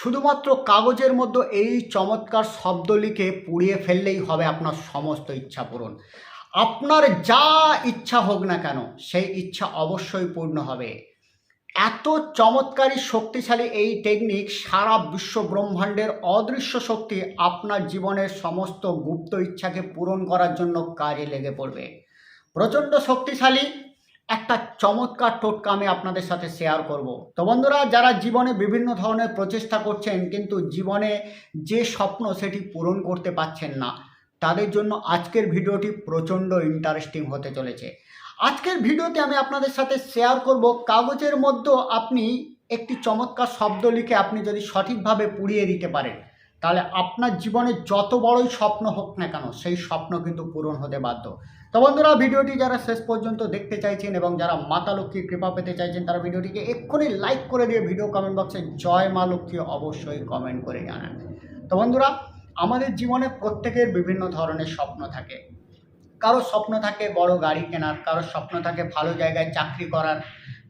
শুধুমাত্র কাগজের মধ্যে এই চমৎকার শব্দ লিখে পুড়িয়ে ফেললেই হবে আপনার সমস্ত ইচ্ছা পূরণ। আপনার যা ইচ্ছা হোক না কেন, সেই ইচ্ছা অবশ্যই পূর্ণ হবে। এত চমৎকারী, শক্তিশালী এই টেকনিক সারা বিশ্ব ব্রহ্মাণ্ডের অদৃশ্য শক্তি আপনার জীবনের সমস্ত গুপ্ত ইচ্ছাকে পূরণ করার জন্য কাজে লেগে পড়বে। প্রচণ্ড শক্তিশালী একটা চমৎকার টোটকা আমি আপনাদের সাথে শেয়ার করব। তো বন্ধুরা, যারা জীবনে বিভিন্ন ধরনের প্রচেষ্টা করছেন, কিন্তু জীবনে যে স্বপ্ন সেটি পূরণ করতে পারছেন না, তাদের জন্য আজকের ভিডিওটি প্রচণ্ড ইন্টারেস্টিং হতে চলেছে। আজকের ভিডিওতে আমি আপনাদের সাথে শেয়ার করব, কাগজের মধ্যে আপনি একটি চমৎকার শব্দ লিখে আপনি যদি সঠিকভাবে পুড়িয়ে দিতে পারেন। তাহলে আপনার জীবনে যত বড়ই স্বপ্ন হোক না কেন, সেই স্বপ্ন কিন্তু পূরণ হতে বাধ্য। তো বন্ধুরা, ভিডিওটি যারা শেষ পর্যন্ত দেখতে চাইছেন এবং যারা মাতা লক্ষ্মীর কৃপা পেতে চাইছেন, তারা ভিডিওটিকে এক্ষুনি লাইক করে দিয়ে ভিডিও কমেন্ট বক্সে জয় মা লক্ষ্মী অবশ্যই কমেন্ট করে জানান। তো বন্ধুরা, আমাদের জীবনে প্রত্যেকের বিভিন্ন ধরনের স্বপ্ন থাকে। কারও স্বপ্ন থাকে বড় গাড়ি কেনার কারোর স্বপ্ন থাকে ভালো জায়গায় চাকরি করার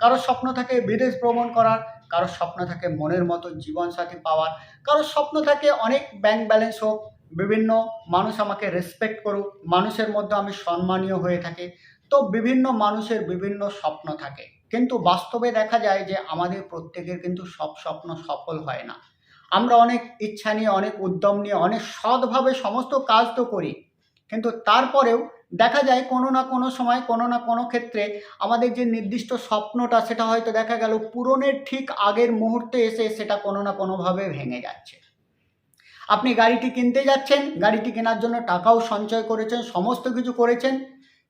কারোর স্বপ্ন থাকে বিদেশ ভ্রমণ করার কারোর স্বপ্ন থাকে মনের মতো জীবনসাথী পাওয়ার কারোর স্বপ্ন থাকে অনেক ব্যাংক ব্যালেন্স হোক, বিভিন্ন মানুষ আমাকে রেসপেক্ট করুক, মানুষের মধ্যে আমি সম্মানীয় হয়ে থাকি। তো বিভিন্ন মানুষের বিভিন্ন স্বপ্ন থাকে। কিন্তু বাস্তবে দেখা যায় যে আমাদের প্রত্যেকের কিন্তু সব স্বপ্ন সফল হয় না। আমরা অনেক ইচ্ছা নিয়ে, অনেক উদ্যম নিয়ে, অনেক সৎভাবে সমস্ত কাজ তো করি। কিন্তু তারপরেও দেখা যায় কোনো না কোনো সময়, কোনো না কোনো ক্ষেত্রে আমাদের যে নির্দিষ্ট স্বপ্নটা সেটা হয়তো দেখা গেল পূরণের ঠিক আগের মুহূর্তে এসে সেটা কোনো না কোনোভাবে ভেঙে যাচ্ছে। আপনি গাড়িটি কিনতে যাচ্ছেন, গাড়িটি কেনার জন্য টাকাও সঞ্চয় করেছেন, সমস্ত কিছু করেছেন,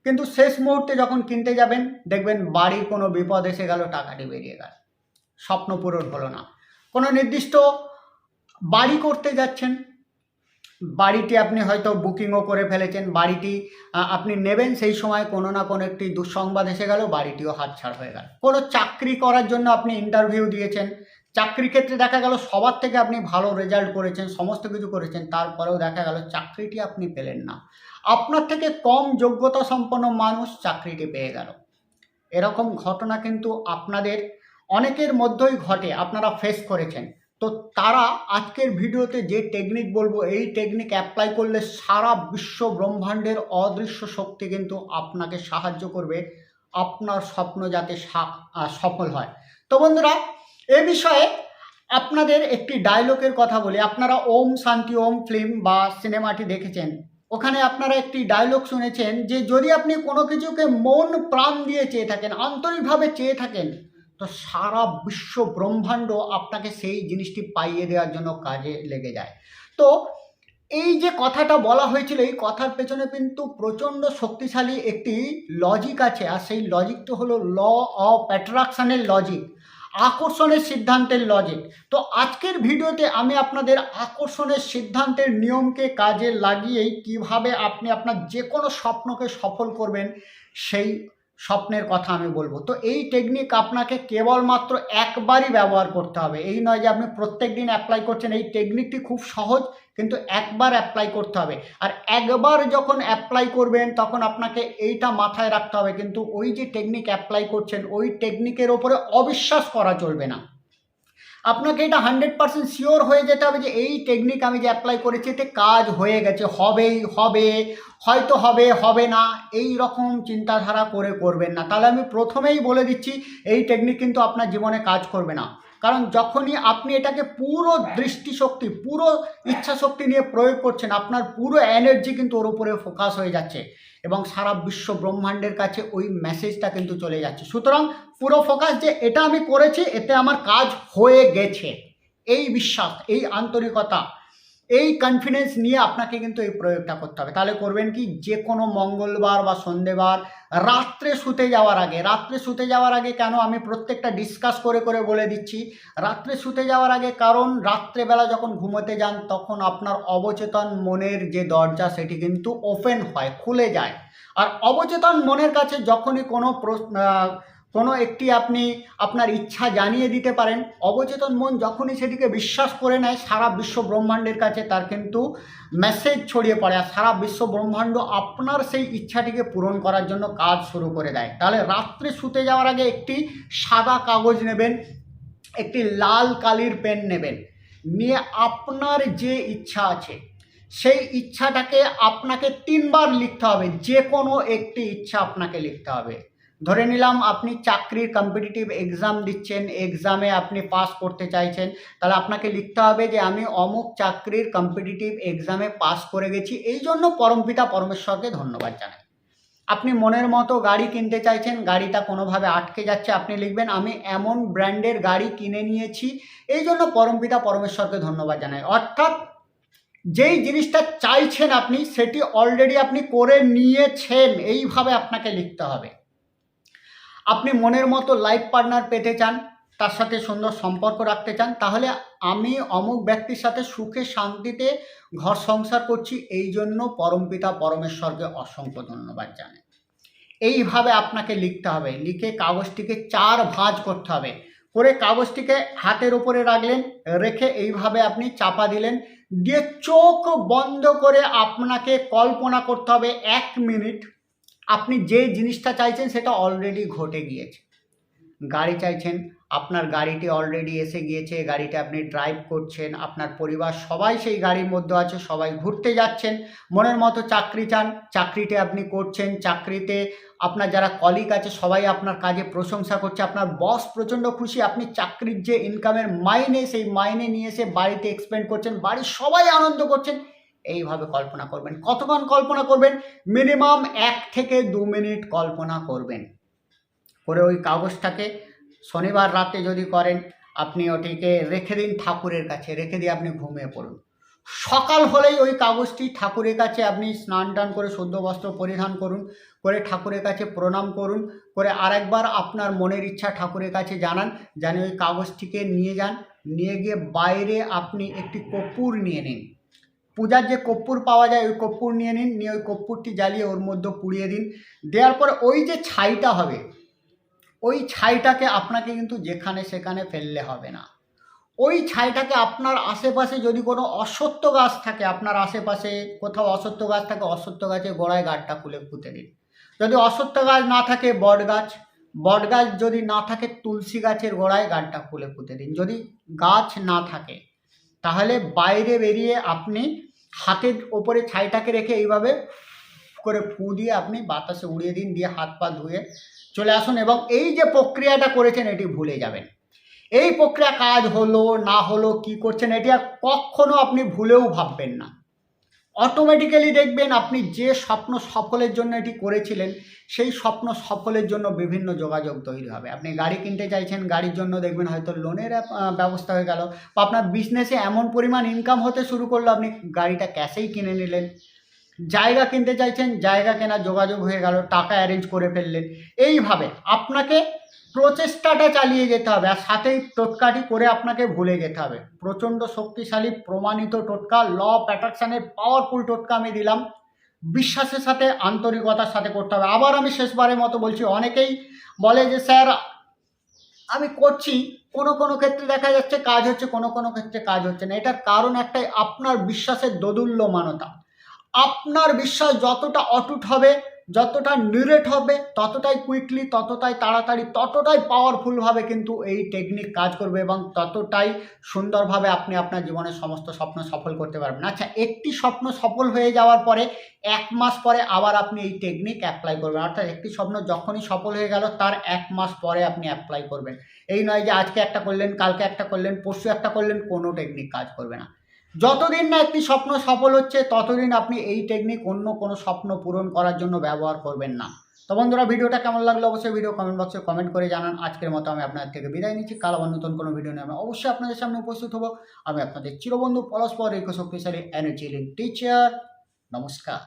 কিন্তু শেষ মুহূর্তে যখন কিনতে যাবেন, দেখবেন বাড়ির কোনো বিপদ এসে গেল, টাকাটি বেরিয়ে গেল। স্বপ্ন পূরণ হলো না। কোনো নির্দিষ্ট বাড়ি করতে যাচ্ছেন বাড়িটি আপনি হয়তো বুকিংও করে ফেলেছেন, বাড়িটি আপনি নেবেন সেই সময় কোনো না কোনো একটি দুঃসংবাদ এসে গেল, বাড়িটিও হাতছাড় হয়ে গেল। কোনো চাকরি করার জন্য আপনি ইন্টারভিউ দিয়েছেন, চাকরি ক্ষেত্রে দেখা গেল সবার থেকে আপনি ভালো রেজাল্ট করেছেন, সমস্ত কিছু করেছেন, তারপরেও দেখা গেল চাকরিটি আপনি পেলেন না। আপনার থেকে কম যোগ্যতা সম্পন্ন মানুষ চাকরিটি পেয়ে গেল। এরকম ঘটনা কিন্তু আপনাদের অনেকের মধ্যেই ঘটে, আপনারা ফেস করেছেন। তো তারা আজকের ভিডিওতে যে টেকনিক বলব, এই টেকনিক অ্যাপ্লাই করলে সারা বিশ্ব ব্রহ্মাণ্ডের অদৃশ্য শক্তি কিন্তু আপনাকে সাহায্য করবে, আপনার স্বপ্ন যাতে সফল হয়। তো বন্ধুরা, এ বিষয়ে আপনাদের একটি ডায়লগের কথা বলি। আপনারা ওম শান্তি ওম ফিল্ম বা সিনেমাটি দেখেছেন। ওখানে আপনারা একটি ডায়লগ শুনেছেন যে যদি আপনি কোনো কিছুকে মন প্রাণ দিয়ে চেয়ে থাকেন, আন্তরিকভাবে চেয়ে থাকেন তো সারা বিশ্ব ব্রহ্মাণ্ড আপনাকে সেই জিনিসটি পাইয়ে দেওয়ার জন্য কাজে লেগে যায়। তো এই যে কথাটা বলা হয়েছিল, এই কথার পেছনে কিন্তু প্রচণ্ড শক্তিশালী একটি লজিক আছে, আর সেই লজিকটা হলো ল অফ অ্যাট্রাকশনের লজিক আকর্ষণের সিদ্ধান্তের লজিক তো আজকের ভিডিওতে আমি আপনাদের আকর্ষণের সিদ্ধান্তের নিয়মকে কাজে লাগিয়েই কীভাবে আপনি আপনার যে কোনো স্বপ্নকে সফল করবেন, সেই স্বপ্নের কথা আমি বলব। তো এই টেকনিক আপনাকে কেবলমাত্র একবারই ব্যবহার করতে হবে। এই নয় যে আপনি প্রত্যেক দিন অ্যাপ্লাই করছেন, এই টেকনিকটি খুব সহজ, কিন্তু একবার অ্যাপ্লাই করতে হবে। আর একবার যখন অ্যাপ্লাই করবেন, তখন আপনাকে এইটা মাথায় রাখতে হবে, কিন্তু ওই যে টেকনিক অ্যাপ্লাই করছেন, ওই টেকনিকের ওপরে অবিশ্বাস করা চলবে না। আপনাকে এটা হান্ড্রেড পার্সেন্ট শিওর হয়ে যেতে হবে যে এই টেকনিক আমি যে অ্যাপ্লাই করেছি, এতে কাজ হয়ে গেছে, হবেই, হবে, হয়তো হবে হবে না, এই রকম চিন্তাধারা করে করবেন না। তাহলে আমি প্রথমেই বলে দিচ্ছি, এই টেকনিক কিন্তু আপনার জীবনে কাজ করবে না। কারণ যখনই আপনি এটাকে পুরো দৃষ্টিশক্তি পুরো ইচ্ছাশক্তি নিয়ে প্রয়োগ করছেন আপনার পুরো এনার্জি কিন্তু ওর উপরে ফোকাস হয়ে যাচ্ছে এবং সারা বিশ্ব ব্রহ্মাণ্ডের কাছে ওই মেসেজটা কিন্তু চলে যাচ্ছে। সুতরাং পুরো ফোকাস যে এটা আমি করেছি এতে আমার কাজ হয়ে গেছে। এই বিশ্বাস এই আন্তরিকতা এই কনফিডেন্স নিয়ে আপনাকে কিন্তু এই প্রয়োগটা করতে হবে। তাহলে করবেন কি? যে কোনো মঙ্গলবার বা সন্ধেবার রাত্রে শুতে যাওয়ার আগে, রাত্রে শুতে যাওয়ার আগে কেন আমি প্রত্যেকটা ডিসকাস করে করে বলে দিচ্ছি? রাত্রে শুতে যাওয়ার আগে কারণ রাত্রেবেলা যখন ঘুমোতে যান তখন আপনার অবচেতন মনের যে দরজা সেটি কিন্তু ওপেন হয়, খুলে যায়। আর অবচেতন মনের কাছে যখনই কোনো প্রশ্ন কোনো একটি আপনি আপনার ইচ্ছা জানিয়ে দিতে পারেন। অবচেতন মন যখনই সেটিকে বিশ্বাস করে নেয়, সারা বিশ্ব ব্রহ্মাণ্ডের কাছে তার কিন্তু মেসেজ ছড়িয়ে পড়ে আর সারা বিশ্ব ব্রহ্মাণ্ড আপনার সেই ইচ্ছাটিকে পূরণ করার জন্য কাজ শুরু করে দেয়। তাহলে রাত্রে শুতে যাওয়ার আগে একটি সাদা কাগজ নেবেন, একটি লাল কালির পেন নেবেন, নিয়ে আপনার যে ইচ্ছা আছে, সেই ইচ্ছাটাকে আপনাকে তিনবার লিখতে হবে। যে কোনো একটি ইচ্ছা আপনাকে লিখতে হবে। ধরে নিলাম আপনি চাকরির কম্পিটিটিভ এক্সাম দিচ্ছেন এক্সামে আপনি পাস করতে চাইছেন, তাহলে আপনাকে লিখতে হবে যে আমি অমুক চাকরির কম্পিটিটিভ এক্সামে পাস করে গেছি, এই জন্য পরমপিতা পরমেশ্বরকে ধন্যবাদ জানাই। আপনি মনের মতো গাড়ি কিনতে চাইছেন, গাড়িটা কোনোভাবে আটকে যাচ্ছে, আপনি লিখবেন, আমি এমন ব্র্যান্ডের গাড়ি কিনে নিয়েছি। এই জন্য পরমপিতা পরমেশ্বরকে ধন্যবাদ জানাই। অর্থাৎ যেই জিনিসটা চাইছেন আপনি, সেটি অলরেডি আপনি করে নিয়েছেন, এইভাবে আপনাকে লিখতে হবে। আপনি মনের মতো লাইফ পার্টনার পেতে চান, তার সাথে সুন্দর সম্পর্ক রাখতে চান, তাহলে আমি অমুক ব্যক্তির সাথে সুখে শান্তিতে ঘর সংসার করছি, এই জন্য পরমপিতা পরমেশ্বরকে অসংখ্য ধন্যবাদ জানাই। এইভাবে আপনাকে লিখতে হবে, লিখে কাগজটিকে চার ভাঁজ করতে হবে। করে কাগজটিকে হাতের উপরে রাখলেন, রেখে এইভাবে আপনি চাপা দিলেন, দিয়ে চোখ বন্ধ করে আপনাকে কল্পনা করতে হবে এক মিনিট। আপনি যে জিনিসটা চাইছেন সেটা অলরেডি ঘটে গিয়েছে। গাড়ি চাইছেন, আপনার গাড়িটি অলরেডি এসে গিয়েছে, গাড়িটা আপনি ড্রাইভ করছেন, আপনার পরিবার, সবাই সেই গাড়ির মধ্যে আছে, সবাই ঘুরতে যাচ্ছেন, মনের মতো চাকরি চান, চাকরিতে আপনি করছেন, চাকরিতে আপনার যারা কলিগ আছে, সবাই আপনার কাজে প্রশংসা করছে, আপনার বস প্রচণ্ড খুশি, আপনি চাকরির যে ইনকামের মাইনে, সেই মাইনে নিয়ে এসে বাড়িতে এক্সপেন্ড করছেন, বাড়ির সবাই আনন্দ করছেন এইভাবে কল্পনা করবেন। কতক্ষণ কল্পনা করবেন? মিনিমাম এক থেকে দু মিনিট কল্পনা করবেন। করে ওই কাগজটাকে শনিবার রাতে যদি করেন, আপনি ওটিকে রেখে দিন ঠাকুরের কাছে, রেখে দিয়ে আপনি ঘুমিয়ে পড়ুন। সকাল হলেই ওই কাগজটি ঠাকুরের কাছে আপনি স্নান টান করে শুদ্ধ বস্ত্র পরিধান করুন, করে ঠাকুরের কাছে প্রণাম করুন, করে আরেকবার আপনার মনের ইচ্ছা ঠাকুরের কাছে জানান জানি ওই কাগজটিকে নিয়ে যান, নিয়ে গিয়ে বাইরে আপনি একটি কর্পূর নিয়ে নিন। পূজার যে কর্পূর পাওয়া যায়, ওই কর্পূর নিয়ে নিন, নিয়ে ওই কর্পূরটি জ্বালিয়ে ওর মধ্যে পুড়িয়ে দিন। দেওয়ার পর ওই যে ছাইটা হবে, ওই ছাইটাকে আপনাকে কিন্তু যেখানে সেখানে ফেললে হবে না। ওই ছাইটাকে আপনার আশেপাশে যদি কোনো অসত্য গাছ থাকে, আপনার আশেপাশে কোথাও অসত্য গাছ থাকে, অসত্য গাছের গোড়ায় গাছটা খুলে পুঁতে দিন। যদি অসত্য গাছ না থাকে, বট গাছ বট গাছ যদি না থাকে, তুলসী গাছের গোড়ায় গাছটা খুলে পুঁতে দিন। যদি গাছ না থাকে, তাহলে বাইরে বেরিয়ে আপনি হাতের ওপরে ছাইটাকে রেখে এইভাবে করে ফু দিয়ে আপনি বাতাসে উড়িয়ে দিন, দিয়ে হাত পা ধুয়ে চলে আসুন এবং এই যে প্রক্রিয়াটা করেছেন এটি ভুলে যাবেন। এই প্রক্রিয়া কাজ হলো, না হলো, কি করছেন, এটি আর কখনো আপনি ভুলেও ভাববেন না। অটোমেটিক্যালি দেখবেন আপনি যে স্বপ্ন সফলের জন্য এটি করেছিলেন, সেই স্বপ্ন সফলের জন্য বিভিন্ন যোগাযোগ তৈরি হবে। আপনি গাড়ি কিনতে চাইছেন, গাড়ির জন্য দেখবেন হয়তো লোনের ব্যবস্থা হয়ে গেল। বা আপনার বিজনেসে এমন পরিমাণ ইনকাম হতে শুরু করল, আপনি গাড়িটা ক্যাশেই কিনে নিলেন। জায়গা কিনতে চাইছেন, জায়গা কেনার যোগাযোগ হয়ে গেল, টাকা অ্যারেঞ্জ করে ফেললেন। এইভাবে আপনাকে প্রচেষ্টাটা চালিয়ে যেতে হবে আর সাথেই টোটকাটি করে আপনাকে ভুলে যেতে হবে। প্রচণ্ড শক্তিশালী, প্রমাণিত টোটকা ল অফ অ্যাট্রাকশানের পাওয়ারফুল টোটকা আমি দিলাম। বিশ্বাসের সাথে, আন্তরিকতার সাথে করতে হবে। আবার আমি শেষবারের মতো বলছি, অনেকেই বলে যে, স্যার, আমি করছি। কোনো কোনো ক্ষেত্রে দেখা যাচ্ছে কাজ হচ্ছে, কোনো কোনো ক্ষেত্রে কাজ হচ্ছে না। এটার কারণ একটাই, আপনার বিশ্বাসের দোদুল্যমানতা। আপনার বিশ্বাস যতটা অটুট হবে যতটা নিরেট হবে, ততটাই কুইকলি ততটাই তাড়াতাড়ি, ততটাই পাওয়ারফুলভাবে কিন্তু এই টেকনিক কাজ করবে এবং ততটাই সুন্দরভাবে আপনি আপনার জীবনের সমস্ত স্বপ্ন সফল করতে পারবেন। আচ্ছা একটি স্বপ্ন সফল হয়ে যাওয়ার পরে এক মাস পরে আবার আপনি এই টেকনিক অ্যাপ্লাই করবেন। অর্থাৎ একটি স্বপ্ন যখনই সফল হয়ে গেল, তার এক মাস পরে আপনি অ্যাপ্লাই করবেন। এই নয় যে আজকে একটা করলেন, কালকে একটা করলেন, পরশু একটা করলেন, কোনো টেকনিক কাজ করবে না। যতদিন না একটি স্বপ্ন সফল হচ্ছে, ততদিন আপনি এই টেকনিক অন্য কোনো স্বপ্ন পূরণ করার জন্য ব্যবহার করবেন না। তো বন্ধুরা, ভিডিওটা কেমন লাগল অবশ্যই ভিডিও কমেন্ট বক্সে কমেন্ট করে জানান। আজকের মতো আমি আপনার থেকে বিদায় নিচ্ছি। কাল আবার নতুন কোনো ভিডিও নিয়ে আমি অবশ্যই আপনাদের সামনে উপস্থিত হব। আমি আপনাদের চিরবন্ধু পরস্পর ঐক্য শক্তিশালী এনার্জি টিচার নমস্কার।